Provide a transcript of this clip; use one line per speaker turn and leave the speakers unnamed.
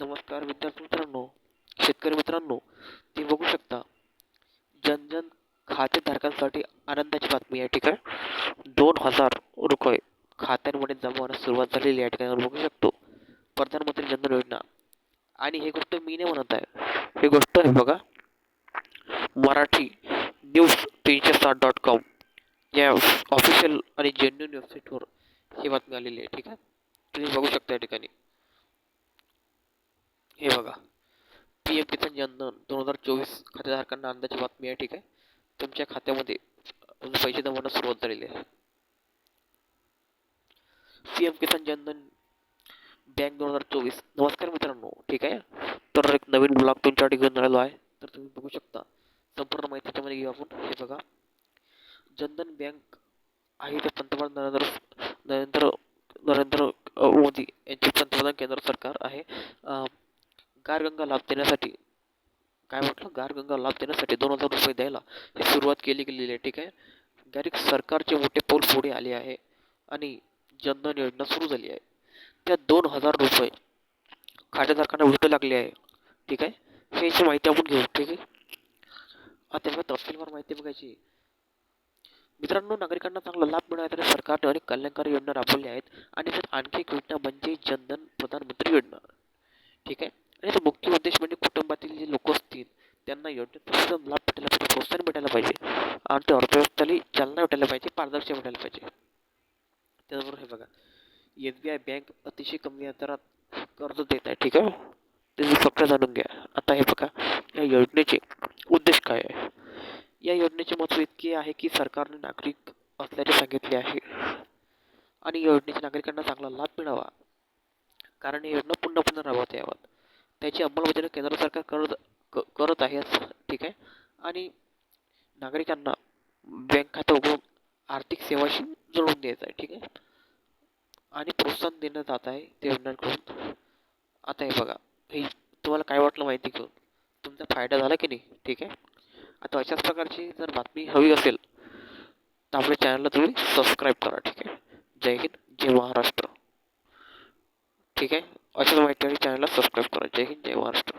नमस्कार विद्यार्थी मित्रांनो शेतकरी मित्रांनो ते बघू शकता जनजन खातेधारकांसाठी आनंदाची बातमी या ठिकाणी. दोन हजार रुपये खात्यांमध्ये जमा होण्यास सुरुवात झालेली या ठिकाणी बघू शकतो. प्रधानमंत्री जनधन योजना. आणि हे गोष्ट मी नाही म्हणत आहे. ही गोष्ट आहे बघा मराठी न्यूज तीनशे सात डॉट कॉम या ऑफिशियल आणि जेन्युन वेबसाईटवर ही बातमी आलेली आहे. ठीक आहे? तुम्ही बघू शकता या ठिकाणी. हे बघा. पी एम किसान जनधन दोन हजार चोवीस खातेधारकांना आनंदाची बातमी आहे ठीक आहे. तुमच्या खात्यामध्ये पैसे जमवण्यास सुरुवात झालेली आहे. P M Kisan Jan Dhan bank दोन हजार चोवीस. नमस्कार मित्रांनो ठीक आहे. तर एक नवीन ब्लॉग तुमच्यासाठी घेऊन आलेलो आहे. तर तुम्ही बघू शकता. संपूर्ण माहिती त्याच्यामध्ये घेऊ आपण. हे बघा. जनधन बँक आहे ते पंतप्रधान नरेंद्र नरेंद्र नरेंद्र मोदी यांचे पंतप्रधान केंद्र सरकार आहे. गारगंगा लाभ देण्यासाठी काय म्हटलं? गारगंगा लाभ देण्यासाठी दोन हजार रुपये द्यायला ही सुरुवात केली गेलेली आहे ठीक आहे? डायरेक्ट सरकारचे मोठे पोल पुढे आले आहे आणि जनधन योजना सुरू झाली आहे. त्या दोन हजार रुपये खातेधारकांना उलटं लागले आहे ठीक आहे? हे याची माहिती आपण घेऊ ठीक आहे? आता तपशीलवार माहिती बघायची. मित्रांनो नागरिकांना चांगला लाभ मिळण्यासाठी सरकारने अनेक कल्याणकारी योजना राबवल्या आहेत. आणि त्यात आणखी एक योजना म्हणजे जनधन प्रधानमंत्री योजना ठीक आहे? आणि याचा मुख्य उद्देश म्हणजे कुटुंबातील जे लोक असतील त्यांना योजनेचा लाभ भेटायला पाहिजे प्रोत्साहन भेटायला पाहिजे. आणि ते अर्थव्यवस्थेला चालना भेटायला पाहिजे पारदर्शक भेटायला पाहिजे. त्याचबरोबर हे बघा एस बी आय बँक अतिशय कमी अंतरात कर्ज देत आहे ठीक आहे? ते फक्त जाणून घ्या. आता हे बघा या योजनेचे उद्देश काय आहे? या योजनेचे महत्त्व इतके आहे की सरकारने नागरिक असल्याचे सांगितले आहे. आणि या योजनेच्या नागरिकांना चांगला लाभ मिळावा. कारण ही योजना पुन्हा पुन्हा राबवता याव्यात. त्याची अंमलबजावणी केंद्र सरकार करत क करत आहे. ठीक आहे. आणि नागरिकांना बँक खातं उघडून आर्थिक सेवाशी जोडून द्यायचं आहे. ठीक आहे. आणि प्रोत्साहन देणं जात आहे ते योजनांकडून. आता हे बघा. हे तुम्हाला काय वाटलं माहिती घेऊन? तुमचा फायदा झाला की नाही? ठीक आहे. आता अशाच प्रकारची जर बातमी हवी असेल तर आपल्या चॅनलला तुम्ही सबस्क्राईब करा. ठीक आहे. जय हिंद जय महाराष्ट्र. ठीक आहे? अशाच माहितीसाठी चॅनलला सबस्क्राईब करा. जय हिंद जय महाराष्ट्र.